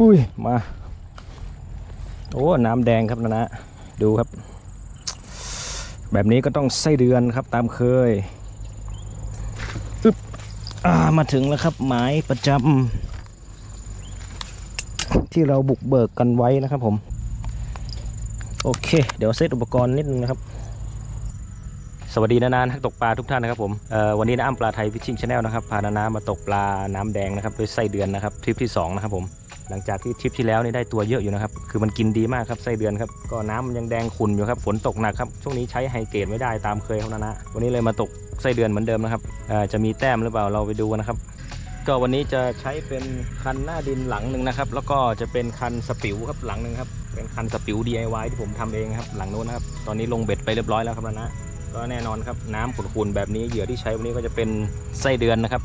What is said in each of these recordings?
อุ้ยมา โอ้น้ำแดงครับนะนะ ดูครับ แบบนี้ก็ต้องไส้เดือนครับตามเคยอึ๊บอ่ามาถึงแล้วครับ หมายประจำที่เราบุกเบิกกันไว้นะครับผม โอเค เดี๋ยวเซตอุปกรณ์นิดนึงนะครับสวัสดีนานานักตกปลาทุกท่านนะครับผมวันนี้นะอ้ำปลาไทยฟิชชิ่งชาแนลนะครับพานานามาตกปลาน้ำแดงนะครับด้วยไส้เดือนนะครับทริปที่สองนะครับผม หลังจากที่ทริปที่แล้วนี่ได้ตัวเยอะอยู่นะครับ คือมันกินดีมากครับไส้เดือนครับ ก็น้ำมันยังแดงขุ่นอยู่ครับ ฝนตกหนักครับ ช่วงนี้ใช้ไฮเกรดไม่ได้ตามเคยครับนานาวันนี้เลยมาตกไส้เดือนเหมือนเดิมนะครับอ่อจะมีแต้มหรือเปล่าเราไปดูกันนะครับ ก็วันนี้จะใช้เป็นคันหน้าดินหลังหนึ่งนะครับ แล้วก็จะเป็นคันสปิวครับหลังหนึ่งครับ เป็นคันสปิว DIY ที่ผมทำเองครับ หลังโน้นนะครับ ตอนนี้ลงเบ็ดไปเรียบร้อยแล้วครับนานะ ก็แน่นอนครับน้ำขุ่นๆแบบนี้เหยื่อที่ใช้วันนี้ก็จะเป็นไส้เดือนนะครับ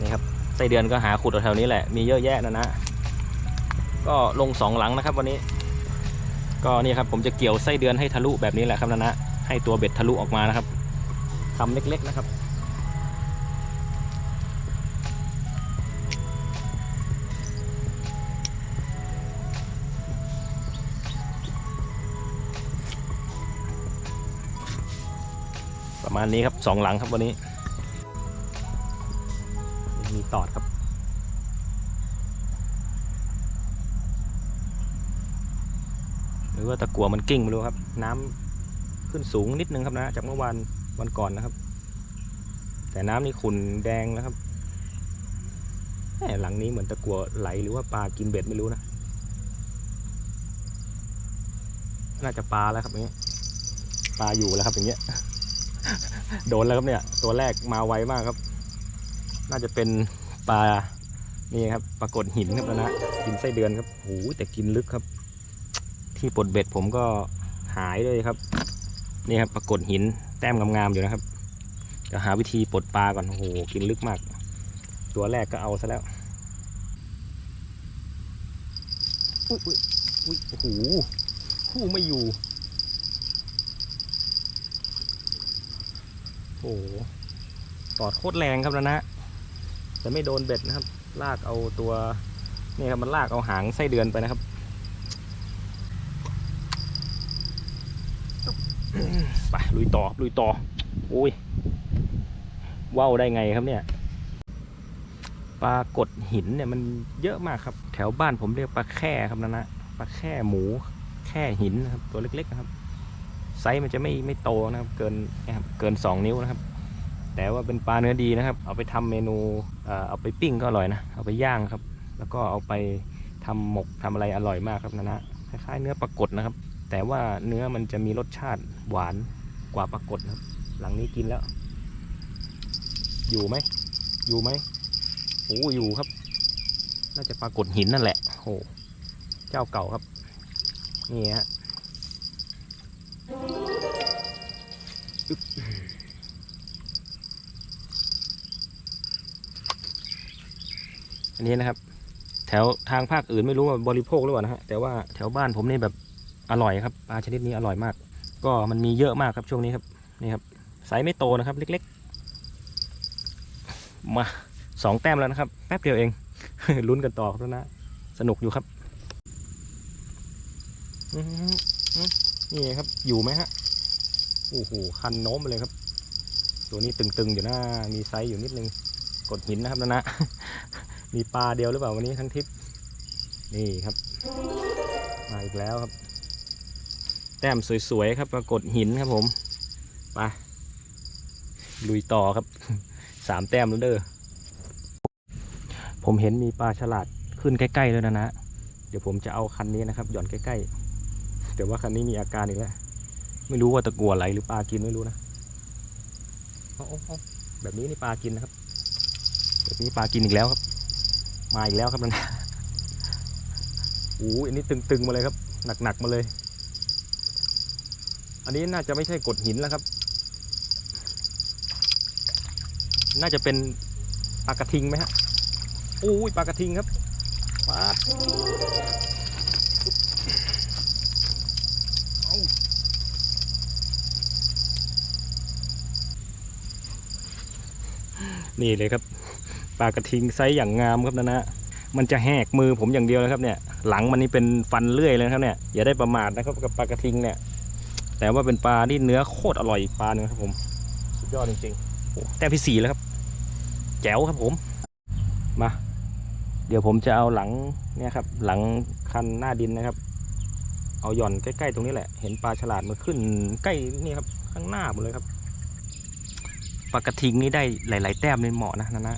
นี่ครับไส้เดือนก็หาขุดแถวๆนี้แหละ มีเยอะแยะนะนะ ก็ลงสองหลังนะครับวันนี้ ก็นี่ครับผมจะเกี่ยวไส้เดือนให้ทะลุแบบนี้แหละครับนะนะให้ตัวเบ็ดทะลุออกมานะครับทำเล็กๆนะครับประมาณนี้ครับสองหลังครับวันนี้ มีตอดครับ รือว่าตะกัวมันกิ้งไม่รู้ครับ น้ำขึ้นสูงนิดนึงครับนะ จากเมื่อวานวันก่อนนะครับ แต่น้ำนี่ขุ่นแดงนะครับแหมหลังนี้เหมือนตะกัวไหลหรือว่าปลากินเบ็ดไม่รู้นะน่าจะปลาแล้วครับอย่างเงี้ยปลาอยู่แล้วครับอย่างเงี้ยโดนแล้วครับเนี่ย ตัวแรกมาไวมากครับ น่าจะเป็นปลานี่ครับปรากฏหินครับนะนะกินไส้เดือนครับโอ้แต่กินลึกครับ ที่ปลดเบ็ดผมก็หายเลยครับ นี่ครับปรากฏหินแต้มงามๆอยู่นะครับจะหาวิธีปลดปลาก่อนโอ้โหกินลึกมาก ตัวแรกก็เอาซะแล้วอุ้ยอุ้ยโอ้โหคู่ไม่อยู่ โอ้โหตอดโคตรแรงครับนะนะแต่ไม่โดนเบ็ดนะครับ ลากเอาตัวนี่ครับมันลากเอาหางไส้เดือนไปนะครับ ไป ลุยต่อลุยต่อโอ้ยว่าวได้ไงครับเนี่ยปลากดหินเนี่ยมันเยอะมากครับ แถวบ้านผมเรียกปลาแค่ครับนะนะปลาแค่หมูแค่หินนะครับ ตัวเล็กๆนะครับ ไซส์มันจะไม่ไม่โตนะครับ เกินนะครับเกิน 2 นิ้วนะครับ แต่ว่าเป็นปลาเนื้อดีนะครับ เอาไปทำเมนูเอาไปปิ้งก็อร่อยนะเอาไปย่างครับ แล้วก็เอาไปทำหมกทำอะไรอร่อยมากครับนะนะคล้ายๆเนื้อปลากดนะครับ แต่ว่าเนื้อมันจะมีรสชาติหวาน กว่าปลากดครับ หลังนี้กินแล้ว อยู่ไหม อยู่ไหมโอ้อยู่ครับ น่าจะปลากดหินนั่นแหละโอ้เจ้าเก่าครับ นี่ฮะอันนี้นะครับ แถวทางภาคอื่นไม่รู้ว่าบริโภคหรือเปล่านะฮะแต่ว่าแถวบ้านผมนี่แบบอร่อยครับปลาชนิดนี้อร่อยมาก ก็มันมีเยอะมากครับช่วงนี้ครับนี่ครับไซส์ไม่โตนะครับ เล็กๆ มาสองแต้มแล้วนะครับ แป๊บเดียวเอง ลุ้นกันต่อครับนะสนุกอยู่ครับนี่ครับอยู่ไหมฮะโอ้โหคันโน้มไปเลยครับ ตัวนี้ตึงๆอยู่นะมีไซส์อยู่นิดนึงกดหินนะครับนะนะมีปลาเดียวหรือเปล่าวันนี้ทั้งทิปนี่ครับมาอีกแล้วครับ แต้มสวยๆครับปรากฏหินครับผมไปลุยต่อครับสามแต้มแล้วเด้อผมเห็นมีปลาฉลาดขึ้นใกล้ๆแล้วนะนะ เดี๋ยวผมจะเอาคันนี้นะครับ หย่อนใกล้ๆแต่ว่าคันนี้มีอาการอีกแล้วไม่รู้ว่าตะกัวไหลหรือปลากินไม่รู้นะอาเอแบบนี้นี่ปลากินนะครับแบบนี้ปลากินอีกแล้วครับ มาอีกแล้วครับนั่นโอ้ยอันนี้ตึงๆมาเลยครับ หนักๆมาเลย อันนี้น่าจะไม่ใช่กดหินแล้วครับ น่าจะเป็นปลากระทิงไหมฮะโอ้ยปลากระทิงครับปลาเอานี่เลยครับปลากระทิงไซส์อย่างงามครับนะนะมันจะแหกมือผมอย่างเดียวเลยครับเนี่ย หลังมันนี่เป็นฟันเลื่อยเลยครับเนี่ยอย่าได้ประมาทนะครับกับปลากระทิงเนี่ย แต่ว่าเป็นปลาที่เนื้อโคตรอร่อยอีกปลาหนึงครับผมสุดยอดจริงๆโอ้แต้มที่สี่แล้วครับ แจ๋วครับผมมา เดี๋ยวผมจะเอาหลังเนี่ยครับ หลังคันหน้าดินนะครับ เอาหย่อนใกล้ๆตรงนี้แหละ เห็นปลาฉลาดมันขึ้นใกล้นี่ครับ ข้างหน้าหมดเลยครับปลากระทิงนี่ได้หลาย ๆ แต้มเลยเหมาะนะนะนะ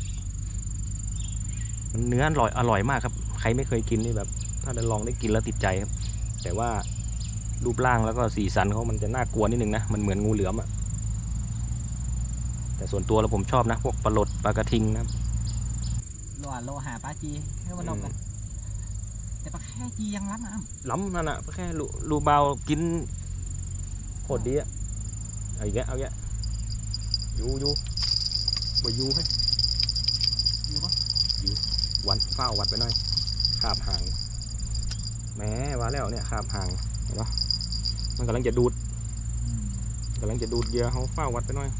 มันเนื้ออร่อยอร่อยมากครับ ใครไม่เคยกินนี่แบบ ถ้าได้ลองได้กินแล้วติดใจครับ แต่ว่า รูปร่างแล้วก็สีสันเขามันจะน่ากลัวนิดนึงนะ มันเหมือนงูเหลือมอะแต่ส่วนตัวแล้วผมชอบนะ พวกปลาหลดปลากระทิงนะครับโลหะโลหะปลาจีเรียกว่าลงกันแต่ปลาแค่จียังรับน้ำล้ำนั่นอะแค่รูรูเบากินโคตรดีอะเอาอีกแล้วเอาอีกแล้วยูยูบ่ยูให้อยู่ปะวันเฝ้าวัดไปหน่อยคาบหางแหม้ว่าแล้วเนี่ยคาบหางเห็นปะ มันกำลังจะดูดกำลังจะดูดเยื่อเขาเฝ้าวัดไปหน่อย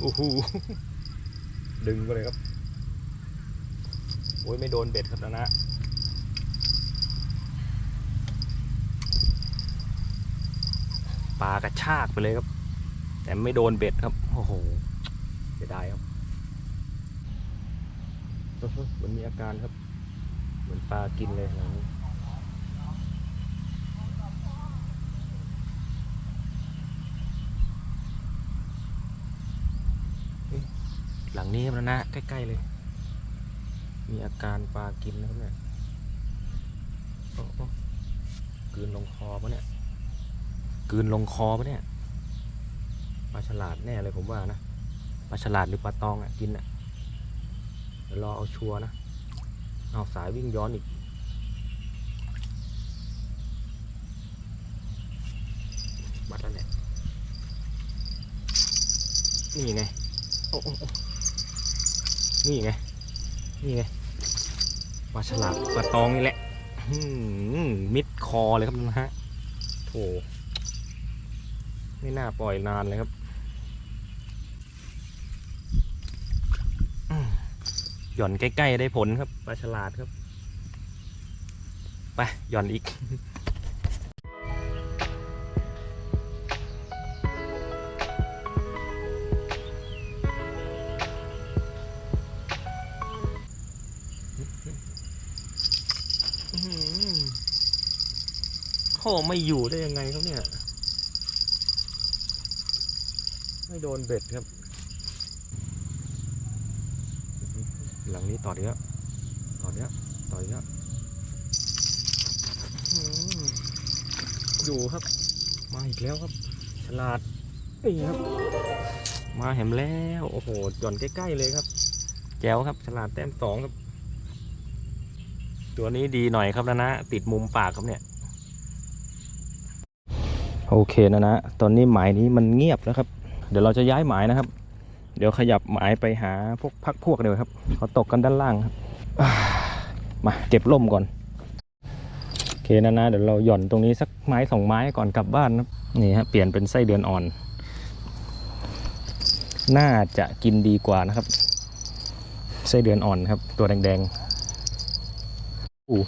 โอ้โหดึงไปเลยครับ โอ้ยไม่โดนเบ็ดครับนะปลากระชากไปเลยครับ แต่ไม่โดนเบ็ดครับ โอ้โหเสียดายครับ มันมีอาการครับ เหมือนปลากินเลยหลังนี้หลังนี้ครันะนะ ใกล้ ๆ เลย มีอาการปลากินนะครับเนี่ยอ้โอ้กลืนลงคอปะเนี่ยกืนลงคอปะเนี่ย ปลาฉลาดแน่เลยผมว่านะปลาฉลาดหรือปลาตองอะกินอะเดี๋ยวรอเอาชัวร์นะเอาสายวิ่งย้อนอีกบัดแล้วแหละนี่ไงโอ้โอ้นี่ไงนี่ไงปลาฉลาดปลาตองนี่แหละมิดคอเลยครับนะฮะโถไม่น่าปล่อยนานเลยครับอืม หย่อนใกล้ ๆ ได้ผลครับปลาฉลาดครับ ไป หย่อนอีกอื้อหือข้อไม่อยู่ได้ยังไงครับเนี่ย ไม่โดนเบ็ดครับ หลังนี้ต่อดีแล้วต่อดีแล้วต่อดีแล้วอื้อหืออยู่ครับ มาอีกแล้วครับ ฉลาดนี่ครับ มาแหมแล้วโอ้โหหย่อนใกล้ๆเลยครับแจ๋วครับ ฉลาดแต้มสองครับ ตัวนี้ดีหน่อยครับนะนะติดมุมปากครับเนี่ยโอเคนะนะ ตอนนี้หมายนี้มันเงียบแล้วครับ เดี๋ยวเราจะย้ายหมายนะครับ เดี๋ยวขยับหมายไปหาพวกพักพวกเดียวครับเขาตกกันด้านล่างครับมาเก็บร่มก่อนโอเคนะนะเดี๋ยวเราหย่อนตรงนี้สักไม้สองไม้ก่อนกลับบ้านนะนี่ฮะเปลี่ยนเป็นไส้เดือนอ่อน น่าจะกินดีกว่านะครับไส้เดือนอ่อนครับ ตัวแดงๆอู้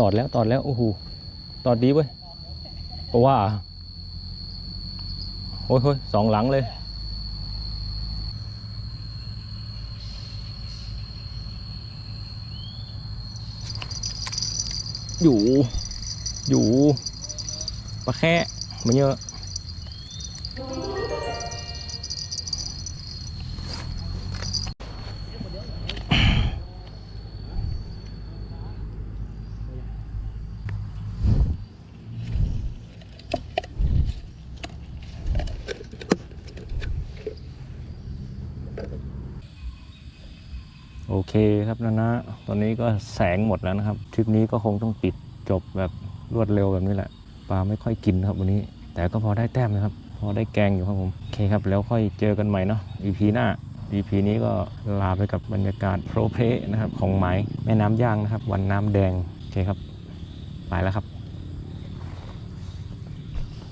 ตอดแล้วตอดแล้วโอ้โหตอดดีเว้ยเพราะว่าโอ้ยสองหลังเลย อยู่ อยู่ปลาแค่มันเยอะ เคครับนะนะ ตอนนี้ก็แสงหมดแล้วนะครับ ทริปนี้ก็คงต้องปิดจบแบบรวดเร็วแบบนี้แหละ ปลาไม่ค่อยกินครับวันนี้ แต่ก็พอได้แต้มนะครับ พอได้แกงอยู่ครับผม โอเคครับ แล้วค่อยเจอกันใหม่เนาะ EP หน้า EP นี้ก็ลาไปกับบรรยากาศโปรเพนะครับของไม้แม่น้ำย่างนะครับ วันน้ำแดง โอเคครับ ไปแล้วครับ